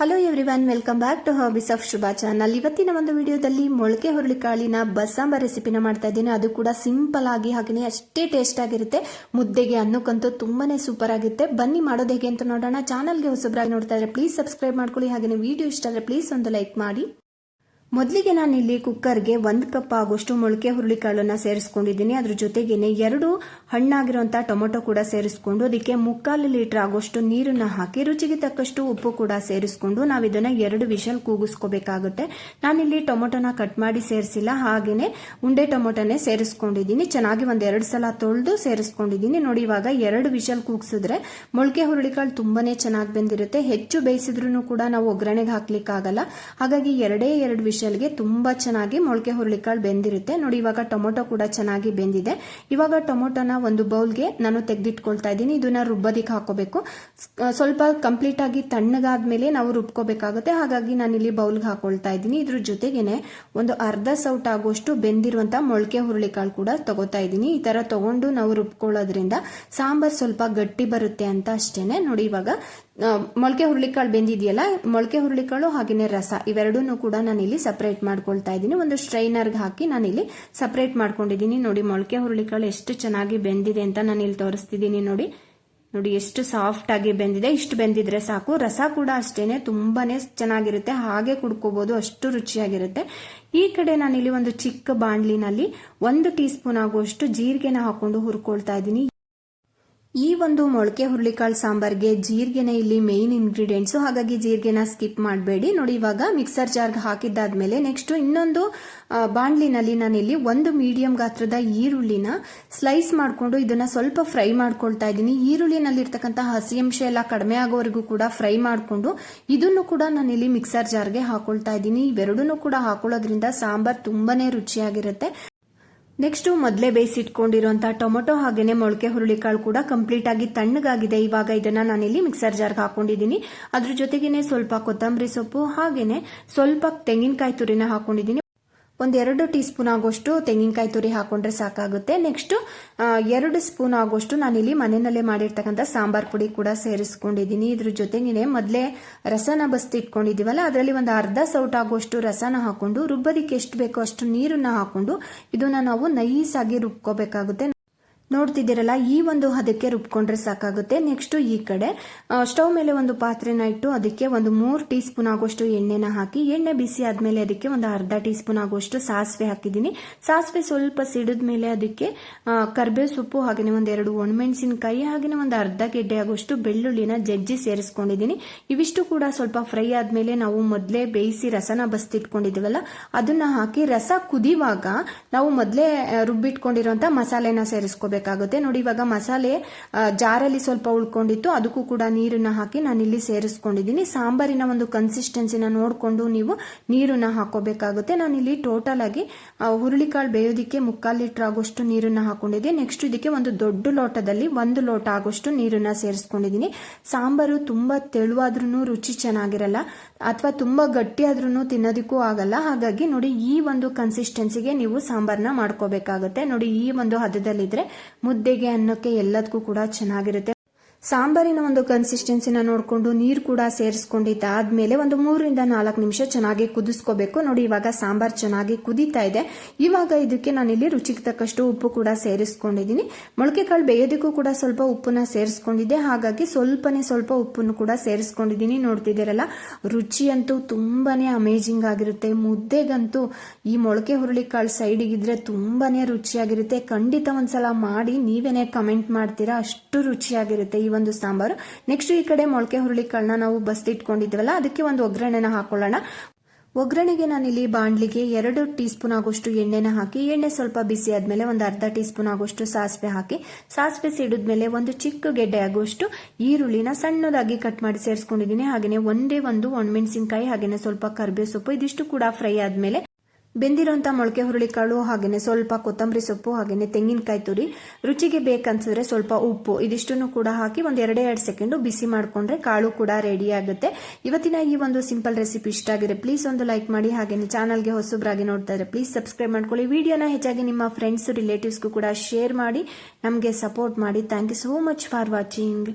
Hello everyone welcome back to hobbies of Shubha channel ಇವತ್ತಿನ ಒಂದು ವಿಡಿಯೋದಲ್ಲಿ ಮೊಳಕೆ ಹುರುಳಿಕಾಳಿನ ಬಸ್ಸಾಂಬ ರೆಸಿಪಿನ ಮಾಡ್ತಾ ಇದ್ದೀನಿ. ಅದು ಕೂಡ ಸಿಂಪಲ್ ಆಗಿ ಹಾಗೆಯೇ ಅಷ್ಟೇ ಟೇಸ್ಟ್ ಆಗಿರುತ್ತೆ. ಮುದ್ದೆಗೆ ಅನ್ನಕ್ಕಂತೂ ತುಂಬಾನೇ ಸೂಪರ್ ಆಗುತ್ತೆ ಬನ್ನಿ ಮಾಡೋದು ಹೇಗೆ ಅಂತ ನೋಡೋಣ. ಚಾನಲ್ಗೆ ಹೊಸಬ್ರಾಗಿ ನೋಡ್ತಾ ಇದ್ರೆ ಪ್ಲೀಸ್ ಸಬ್ಸ್ಕ್ರೈಬ್ ಮಾಡ್ಕೊಳ್ಳಿ. ಹಾಗೆಯೇ ವಿಡಿಯೋ ಇಷ್ಟ ಆದರೆ ಪ್ಲೀಸ್ ಒಂದು ಲೈಕ್ ಮಾಡಿ. ಮೊದಲಿಗೆ ನಾನು ಇಲ್ಲಿ ಕುಕ್ಕರ್ಗೆ ಒಂದು ಕಪ್ ಆಗೋಷ್ಟು ಮೊಳಕೆ ಹುರುಳಿಕಾಳನ್ನ ಸೇರಿಸ್ಕೊಂಡಿದ್ದೀನಿ. ಅದ್ರ ಜೊತೆಗೇನೆ ಎರಡು ಹಣ್ಣಾಗಿರುವಂಥ ಟೊಮೊಟೊ ಕೂಡ ಸೇರಿಸ್ಕೊಂಡು, ಅದಕ್ಕೆ ಮುಕ್ಕಾಲು ಲೀಟರ್ ಆಗೋಷ್ಟು ನೀರನ್ನ ಹಾಕಿ, ರುಚಿಗೆ ತಕ್ಕಷ್ಟು ಉಪ್ಪು ಕೂಡ ಸೇರಿಸ್ಕೊಂಡು ನಾವು ಇದನ್ನ ಎರಡು ವಿಷಲ್ ಕೂಗಿಸ್ಕೋಬೇಕಾಗುತ್ತೆ. ನಾನಿಲ್ಲಿ ಟೊಮೊಟೊನ ಕಟ್ ಮಾಡಿ ಸೇರಿಸಿಲ್ಲ, ಹಾಗೇನೆ ಉಂಡೆ ಟೊಮೊಟೊನೇ ಸೇರಿಸ್ಕೊಂಡಿದ್ದೀನಿ. ಚೆನ್ನಾಗಿ ಒಂದ್ ಎರಡು ಸಲ ತೊಳೆದು ಸೇರಿಸ್ಕೊಂಡಿದ್ದೀನಿ. ನೋಡಿ, ಇವಾಗ ಎರಡು ವಿಷಲ್ ಕೂಗಿಸಿದ್ರೆ ಮೊಳಕೆ ಹುರುಳಿಕಾಳು ತುಂಬಾನೇ ಚೆನ್ನಾಗಿ ಬೆಂದಿರುತ್ತೆ. ಹೆಚ್ಚು ಬೇಯಿಸಿದ್ರು ಕೂಡ ನಾವು ಒಗ್ಗರಣೆಗೆ ಹಾಕ್ಲಿಕ್ಕಾಗಲ್ಲ. ಹಾಗಾಗಿ ಎರಡೇ ಎರಡು ವಿಷಲ್ಗೆ ತುಂಬಾ ಚೆನ್ನಾಗಿ ಮೊಳಕೆ ಹುರುಳಿಕಾಳು ಬೆಂದಿರುತ್ತೆ. ನೋಡಿ, ಇವಾಗ ಟೊಮೊಟೊ ಕೂಡ ಚೆನ್ನಾಗಿ ಬೆಂದಿದೆ. ಇವಾಗ ಟೊಮೊಟೊನ ಒಂದು ಬೌಲ್ಗೆ ನಾನು ತೆಗೆದಿಟ್ಕೊಳ್ತಾ ಇದ್ದೀನಿ. ಇದನ್ನ ರುಬ್ಬೋದಿಕ್ಕೆ ಹಾಕೋಬೇಕು. ಸ್ವಲ್ಪ ಕಂಪ್ಲೀಟ್ ಆಗಿ ತಣ್ಣಗಾದ್ಮೇಲೆ ನಾವು ರುಬ್ಕೋಬೇಕಾಗುತ್ತೆ. ಹಾಗಾಗಿ ನಾನು ಇಲ್ಲಿ ಬೌಲ್ಗೆ ಹಾಕೊಳ್ತಾ ಇದ್ದೀನಿ. ಇದ್ರ ಜೊತೆಗೇನೆ ಒಂದು ಅರ್ಧ ಸೌಟ್ ಆಗುವಷ್ಟು ಬೆಂದಿರುವಂತ ಮೊಳಕೆ ಹುರುಳಿಕಾಳು ಕೂಡ ತಗೋತಾ ಇದ್ದೀನಿ. ಈ ತರ ತಗೊಂಡು ನಾವು ರುಬ್ಕೊಳ್ಳೋದ್ರಿಂದ ಸಾಂಬಾರ್ ಸ್ವಲ್ಪ ಗಟ್ಟಿ ಬರುತ್ತೆ ಅಂತ ಅಷ್ಟೇನೆ. ನೋಡಿ, ಇವಾಗ ಮೊಳಕೆ ಹುರುಳಿಕಾಳು ಬೆಂದಿದೆಯಲ್ಲ, ಮೊಳಕೆ ಹುರುಳಿಕಾಳು ಹಾಗೆಯೇ ರಸ ಇವೆರಡೂ ಕೂಡ ನಾನಿಲ್ಲಿ ಸಪರೇಟ್ ಮಾಡ್ಕೊಳ್ತಾ ಇದ್ದೀನಿ. ಒಂದು ಸ್ಟ್ರೈನರ್ಗೆ ಹಾಕಿ ನಾನಿಲ್ಲಿ ಸಪರೇಟ್ ಮಾಡ್ಕೊಂಡಿದ್ದೀನಿ. ನೋಡಿ, ಮೊಳಕೆ ಹುರುಳಿಕಾಳು ಎಷ್ಟು ಚೆನ್ನಾಗಿ ಬೆಂದಿದೆ ಅಂತ ನಾನು ಇಲ್ಲಿ ತೋರಿಸ್ತಿದ್ದೀನಿ ನೋಡಿ. ನೋಡಿ, ಎಷ್ಟು ಸಾಫ್ಟ್ ಆಗಿ ಬೆಂದಿದೆ. ಇಷ್ಟು ಬೆಂದಿದ್ರೆ ಸಾಕು. ರಸ ಕೂಡ ಅಷ್ಟೇನೆ, ತುಂಬಾನೇ ಚೆನ್ನಾಗಿರುತ್ತೆ. ಹಾಗೆ ಕುಡ್ಕೋಬಹುದು ಅಷ್ಟು ರುಚಿಯಾಗಿರುತ್ತೆ. ಈ ಕಡೆ ನಾನಿಲ್ಲಿ ಒಂದು ಚಿಕ್ಕ ಬಾಣ್ಲಿನಲ್ಲಿ ಒಂದು ಟೀ ಸ್ಪೂನ್ ಆಗುವಷ್ಟು ಜೀರಿಗೆನ ಹಾಕೊಂಡು ಹುರ್ಕೊಳ್ತಾ ಇದ್ದೀನಿ. ಈ ಒಂದು ಮೊಳಕೆ ಹುರುಳಿಕಾಳು ಸಾಂಬಾರ್ಗೆ ಜೀರಿಗೆನೇ ಇಲ್ಲಿ ಮೇನ್ ಇಂಗ್ರೀಡಿಯೆಂಟ್ಸು ಹಾಗಾಗಿ ಜೀರಿಗೆನ ಸ್ಕಿಪ್ ಮಾಡಬೇಡಿ. ನೋಡಿ, ಇವಾಗ ಮಿಕ್ಸರ್ ಜಾರ್ಗೆ ಹಾಕಿದ್ದಾದ್ಮೇಲೆ ನೆಕ್ಸ್ಟ್ ಇನ್ನೊಂದು ಬಾಣ್ಲಿನಲ್ಲಿ ನಾನಿಲ್ಲಿ ಒಂದು ಮೀಡಿಯಂ ಗಾತ್ರದ ಈರುಳ್ಳಿನ ಸ್ಲೈಸ್ ಮಾಡಿಕೊಂಡು ಇದನ್ನ ಸ್ವಲ್ಪ ಫ್ರೈ ಮಾಡ್ಕೊಳ್ತಾ ಇದ್ದೀನಿ. ಈರುಳ್ಳಿನಲ್ಲಿರ್ತಕ್ಕಂಥ ಹಸಿ ಅಂಶ ಎಲ್ಲ ಕಡಿಮೆ ಆಗೋವರೆಗೂ ಕೂಡ ಫ್ರೈ ಮಾಡಿಕೊಂಡು ಇದನ್ನು ಕೂಡ ನಾನಿಲ್ಲಿ ಮಿಕ್ಸರ್ ಜಾರ್ಗೆ ಹಾಕೊಳ್ತಾ ಇದ್ದೀನಿ. ಇವೆರಡೂ ಕೂಡ ಹಾಕೊಳ್ಳೋದ್ರಿಂದ ಸಾಂಬಾರ್ ತುಂಬಾನೇ ರುಚಿಯಾಗಿರುತ್ತೆ. ನೆಕ್ಸ್ಟ್ ಮೊದಲೇ ಬೇಯಿಸಿಟ್ಕೊಂಡಿರುವಂತಹ ಟೊಮೊಟೊ ಹಾಗೇನೆ ಮೊಳಕೆ ಹುರುಳಿಕಾಳು ಕೂಡ ಕಂಪ್ಲೀಟ್ ಆಗಿ ತಣ್ಣಗಾಗಿದೆ. ಇವಾಗ ಇದನ್ನ ನಾನಿಲ್ಲಿ ಮಿಕ್ಸರ್ ಜಾರ್ಗೆ ಹಾಕೊಂಡಿದ್ದೀನಿ. ಅದ್ರ ಜೊತೆಗೇನೆ ಸ್ವಲ್ಪ ಕೊತ್ತಂಬರಿ ಸೊಪ್ಪು ಹಾಗೇನೆ ಸ್ವಲ್ಪ ತೆಂಗಿನಕಾಯಿ ತುರಿನ ಹಾಕೊಂಡಿದ್ದೀನಿ. ಒಂದೆರಡು ಟೀ ಸ್ಪೂನ್ ಆಗೋಷ್ಟು ತೆಂಗಿನಕಾಯಿ ತುರಿ ಹಾಕೊಂಡ್ರೆ ಸಾಕಾಗುತ್ತೆ. ನೆಕ್ಸ್ಟ್ ಎರಡು ಸ್ಪೂನ್ ಆಗೋಷ್ಟು ನಾನಿಲ್ಲಿ ಮನೆಯಲ್ಲೇ ಮಾಡಿರ್ತಕ್ಕಂಥ ಸಾಂಬಾರ್ ಪುಡಿ ಕೂಡ ಸೇರಿಸ್ಕೊಂಡಿದ್ದೀನಿ. ಇದ್ರ ಜೊತೆಗೇನೆ ಮೊದಲೇ ರಸನ ಬಸ್ತಿ ಇಟ್ಕೊಂಡಿದೀವಲ್ಲ ಅದರಲ್ಲಿ ಒಂದು ಅರ್ಧ ಸೌಟ್ ಆಗೋಷ್ಟು ರಸನ ಹಾಕೊಂಡು ರುಬ್ಬದಿಕ್ಕೆ ಎಷ್ಟು ಬೇಕೋ ಅಷ್ಟು ನೀರನ್ನ ಹಾಕೊಂಡು ಇದನ್ನ ನಾವು ನೈಸ್ ಆಗಿ ರುಬ್ಕೋಬೇಕಾಗುತ್ತೆ. ನೋಡ್ತಿದ್ದೀರಲ್ಲ, ಈ ಒಂದು ಹದಕ್ಕೆ ರುಬ್ಕೊಂಡ್ರೆ ಸಾಕಾಗುತ್ತೆ. ನೆಕ್ಸ್ಟ್ ಈ ಕಡೆ ಸ್ಟವ್ ಮೇಲೆ ಒಂದು ಪಾತ್ರೆನ ಇಟ್ಟು ಅದಕ್ಕೆ ಒಂದು ಮೂರು ಟೀ ಸ್ಪೂನ್ ಆಗುವಷ್ಟು ಎಣ್ಣೆನ ಹಾಕಿ, ಎಣ್ಣೆ ಬಿಸಿ ಆದ್ಮೇಲೆ ಅದಕ್ಕೆ ಒಂದು ಅರ್ಧ ಟೀ ಸ್ಪೂನ್ ಆಗುವಷ್ಟು ಸಾಸಿವೆ ಹಾಕಿದ್ದೀನಿ. ಸಾಸಿವೆ ಸ್ವಲ್ಪ ಸಿಡಿದ ಮೇಲೆ ಅದಕ್ಕೆ ಕರ್ಬೇವು ಸೊಪ್ಪು ಹಾಗೆ ಒಂದು ಎರಡು ಒಣಮೆಣಸಿನಕಾಯಿ ಹಾಗೆ ಒಂದು ಅರ್ಧ ಗೆಡ್ಡೆ ಆಗುವಷ್ಟು ಬೆಳ್ಳುಳ್ಳಿನ ಜಜ್ಜಿ ಸೇರಿಸ್ಕೊಂಡಿದ್ದೀನಿ. ಇವಿಷ್ಟು ಕೂಡ ಸ್ವಲ್ಪ ಫ್ರೈ ಆದ್ಮೇಲೆ ನಾವು ಮೊದಲೇ ಬೇಯಿಸಿ ರಸನ ಬಸ್ತಿಟ್ಕೊಂಡಿದ್ದೀವಲ್ಲ ಅದನ್ನ ಹಾಕಿ ರಸ ಕುದಿವಾಗ ನಾವು ಮೊದಲೇ ರುಬ್ಬಿಟ್ಕೊಂಡಿರುವಂತ ಮಸಾಲೆನ ಸೇರಿಸ್ಕೋಬೇಕು. ಬೇಕಾಗುತ್ತೆ ನೋಡಿ, ಇವಾಗ ಮಸಾಲೆ ಜಾರಲ್ಲಿ ಸ್ವಲ್ಪ ಉಳ್ಕೊಂಡಿತ್ತು. ಅದಕ್ಕೂ ಕೂಡ ನೀರನ್ನ ಹಾಕಿ ನಾನು ಇಲ್ಲಿ ಸೇರಿಸ್ಕೊಂಡಿದ್ದೀನಿ. ಸಾಂಬಾರಿನ ಒಂದು ಕನ್ಸಿಸ್ಟೆನ್ಸಿನ ನೋಡಿಕೊಂಡು ನೀವು ನೀರನ್ನ ಹಾಕೋಬೇಕಾಗುತ್ತೆ. ನಾನು ಇಲ್ಲಿ ಟೋಟಲ್ ಆಗಿ ಹುರುಳಿಕಾಳು ಬೇಯೋದಿಕ್ಕೆ ಮುಕ್ಕಾಲು ಲೀಟರ್ ಆಗೋಷ್ಟು ನೀರನ್ನ ಹಾಕೊಂಡಿದ್ದೆ ನೆಕ್ಸ್ಟ್ ಇದಕ್ಕೆ ಒಂದು ದೊಡ್ಡ ಲೋಟದಲ್ಲಿ ಒಂದು ಲೋಟ ಆಗೋಷ್ಟು ನೀರನ್ನ ಸೇರಿಸ್ಕೊಂಡಿದ್ದೀನಿ. ಸಾಂಬಾರು ತುಂಬಾ ತೆಳುವಾದ್ರೂ ರುಚಿ ಚೆನ್ನಾಗಿರಲ್ಲ, ಅಥವಾ ತುಂಬಾ ಗಟ್ಟಿ ಆದ್ರೂ ತಿನ್ನೋದಕ್ಕೂ ಆಗಲ್ಲ. ಹಾಗಾಗಿ ನೋಡಿ, ಈ ಒಂದು ಕನ್ಸಿಸ್ಟೆನ್ಸಿಗೆ ನೀವು ಸಾಂಬಾರ್ನ ಮಾಡ್ಕೋಬೇಕಾಗುತ್ತೆ. ನೋಡಿ, ಈ ಒಂದು ಹದದಲ್ಲಿದ್ರೆ ಮುದ್ದೆಗೆ ಅನ್ನಕ್ಕೆ ಎಲ್ಲದಕ್ಕೂ ಕೂಡ ಚೆನ್ನಾಗಿರುತ್ತೆ. ಸಾಂಬಾರಿನ ಒಂದು ಕನ್ಸಿಸ್ಟೆನ್ಸಿನ ನೋಡಿಕೊಂಡು ನೀರು ಕೂಡ ಸೇರಿಸ್ಕೊಂಡಿದ್ದಾದ್ಮೇಲೆ ಒಂದು ಮೂರರಿಂದ ನಾಲ್ಕು ನಿಮಿಷ ಚೆನ್ನಾಗಿ ಕುದಿಸ್ಕೋಬೇಕು. ನೋಡಿ, ಇವಾಗ ಸಾಂಬಾರ್ ಚೆನ್ನಾಗಿ ಕುದೀತಾ ಇದೆ. ಇವಾಗ ಇದಕ್ಕೆ ನಾನಿಲ್ಲಿ ರುಚಿಗೆ ತಕ್ಕಷ್ಟು ಉಪ್ಪು ಕೂಡ ಸೇರಿಸ್ಕೊಂಡಿದ್ದೀನಿ. ಮೊಳಕೆ ಕಾಳು ಬೇಯೋದಕ್ಕೂ ಕೂಡ ಸ್ವಲ್ಪ ಉಪ್ಪನ್ನ ಸೇರಿಸ್ಕೊಂಡಿದ್ದೆ. ಹಾಗಾಗಿ ಸ್ವಲ್ಪನೇ ಸ್ವಲ್ಪ ಉಪ್ಪನ್ನು ಕೂಡ ಸೇರಿಸ್ಕೊಂಡಿದ್ದೀನಿ. ನೋಡ್ತಿದ್ದೀರಲ್ಲ, ರುಚಿ ಅಂತೂ ತುಂಬಾನೇ ಅಮೇಜಿಂಗ್ ಆಗಿರುತ್ತೆ. ಮುದ್ದೆಗಂತೂ ಈ ಮೊಳಕೆ ಹುರುಳಿ ಕಾಳು ಸೈಡಿಗಿದ್ರೆ ತುಂಬಾನೇ ರುಚಿಯಾಗಿರುತ್ತೆ. ಖಂಡಿತ ಒಂದ್ಸಲ ಮಾಡಿ ನೀವೇನೇ ಕಮೆಂಟ್ ಮಾಡ್ತೀರಾ, ಅಷ್ಟು ರುಚಿಯಾಗಿರುತ್ತೆ. ಒಂದು ಸಾಂಬಾರು. ನೆಕ್ಸ್ಟ್ ಈ ಕಡೆ ಮೊಳಕೆ ಹುರುಳಿಕಾಳನ್ನ ನಾವು ಬಸ್ತಿಟ್ಕೊಂಡಿದ್ವಲ್ಲ ಅದಕ್ಕೆ ಒಂದು ಒಗ್ಗರಣೆನ ಹಾಕೊಳ್ಳೋಣ. ಒಗ್ಗರಣೆಗೆ ನಾನಿಲ್ಲಿ ಬಾಂಡ್ಲಿಗೆ ಎರಡು ಟೀ ಸ್ಪೂನ್ ಆಗೋಷ್ಟು ಎಣ್ಣೆನ ಹಾಕಿ, ಎಣ್ಣೆ ಸ್ವಲ್ಪ ಬಿಸಿ ಆದ್ಮೇಲೆ ಒಂದು ಅರ್ಧ ಟೀ ಸ್ಪೂನ್ ಆಗೋಷ್ಟು ಸಾಸಿವೆ ಹಾಕಿ, ಸಾಸಿವೆ ಸಿಡಿದ್ಮೇಲೆ ಒಂದು ಚಿಕ್ಕ ಗೆಡ್ಡೆ ಆಗೋಷ್ಟು ಈರುಳ್ಳಿನ ಸಣ್ಣದಾಗಿ ಕಟ್ ಮಾಡಿ ಸೇರಿಸ್ಕೊಂಡಿದ್ದೀನಿ. ಹಾಗೆಯೇ ಒಂದೇ ಒಂದು ಒಣಮೆಣಸಿನಕಾಯಿ ಹಾಗೆಯೇ ಸ್ವಲ್ಪ ಕರಿಬೇವು ಸೊಪ್ಪು, ಇದಿಷ್ಟು ಕೂಡ ಫ್ರೈ ಆದ್ಮೇಲೆ ಬೆಂದಿರುವಂಥ ಮೊಳಕೆ ಹುರುಳಿಕಾಳು ಹಾಗೆಯೇ ಸ್ವಲ್ಪ ಕೊತ್ತಂಬರಿ ಸೊಪ್ಪು ಹಾಗೆಯೇ ತೆಂಗಿನಕಾಯಿ ತುರಿ, ರುಚಿಗೆ ಬೇಕನ್ಸಿದ್ರೆ ಸ್ವಲ್ಪ ಉಪ್ಪು, ಇದಿಷ್ಟನ್ನು ಕೂಡ ಹಾಕಿ ಒಂದು ಎರಡೇ ಎರಡು ಸೆಕೆಂಡು ಬಿಸಿ ಮಾಡಿಕೊಂಡ್ರೆ ಕಾಳು ಕೂಡ ರೆಡಿ ಆಗುತ್ತೆ. ಇವತ್ತಿನ ಈ ಒಂದು ಸಿಂಪಲ್ ರೆಸಿಪಿ ಇಷ್ಟ ಆಗಿದೆ ಪ್ಲೀಸ್ ಒಂದು ಲೈಕ್ ಮಾಡಿ ಹಾಗೆಯೇ ಚಾನಲ್ಗೆ ಹೊಸಬ್ರಾಗಿ ನೋಡ್ತಾ ಇದ್ರೆ ಪ್ಲೀಸ್ ಸಬ್ಸ್ಕ್ರೈಬ್ ಮಾಡ್ಕೊಳ್ಳಿ. ವಿಡಿಯೋನ ಹೆಚ್ಚಾಗಿ ನಿಮ್ಮ ಫ್ರೆಂಡ್ಸ್ ರಿಲೇಟಿವ್ಸ್ಗೂ ಕೂಡ ಶೇರ್ ಮಾಡಿ, ನಮಗೆ ಸಪೋರ್ಟ್ ಮಾಡಿ. Thank you so much for watching